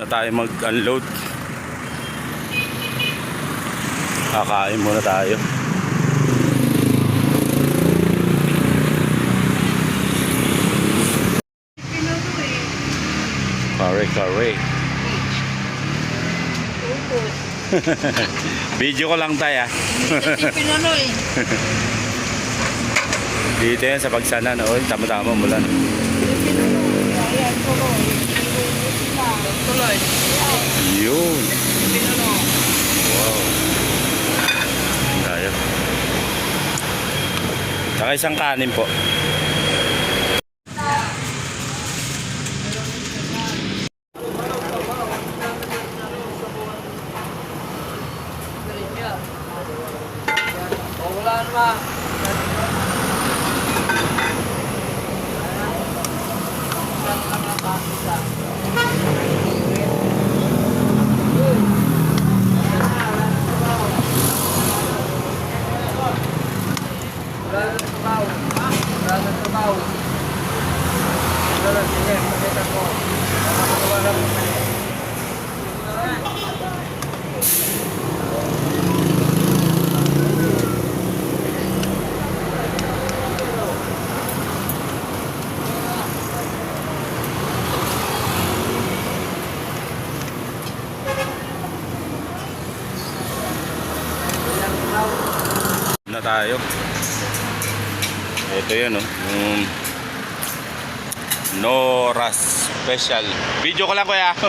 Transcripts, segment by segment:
na tayo mag-unload. Kakain muna tayo. Kare, kare. Video ko lang tayo. ah. Dito yan sa pagsanan. Oy, tama-tama mulan. Ayan, tuloy. Yun. Wow. Tayo. Saka isang kanin po. O, wala naman. Wala na trabaho. Wala na trabaho. Wala na, sige, pakita ko. Wala na tayo. Ito yun, oh. Yung Noras Special. Video ko lang, kuya.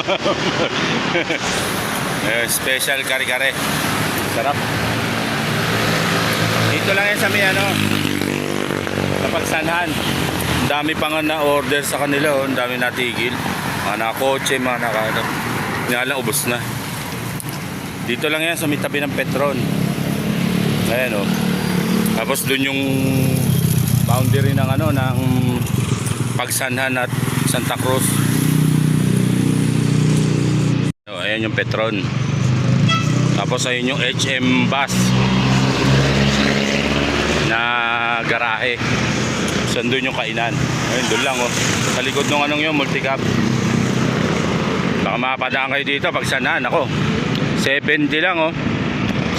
Eh, special kare-kare. Sarap. Dito lang yan sa may ano. Sa pagsanhan. Ang dami pa nga na order sa kanila, oh. Ang dami natigil. Mga nakakotse, mga nakakano. Nga lang, ubos na. Dito lang yan sa may tabi ng Petron. Ayan oh. Tapos doon yung boundary ng ano ng Pagsanhan at Santa Cruz. Oh, ayan yung Petron. Tapos ayun yung HM bus na garahe. Saan doon yung kainan? Ayun, doon lang oh. Sa likod ng anong yun, multicab. Baka mapadaan kayo dito pag sanaan ako. 70 lang oh.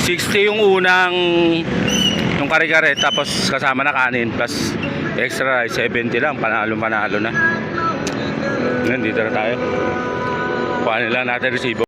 60 yung unang kare-kare tapos kasama na kanin plus extra rice 70 lang panalo panalo na. Ngayon dito na tayo. Kuhanin lang natin resibo.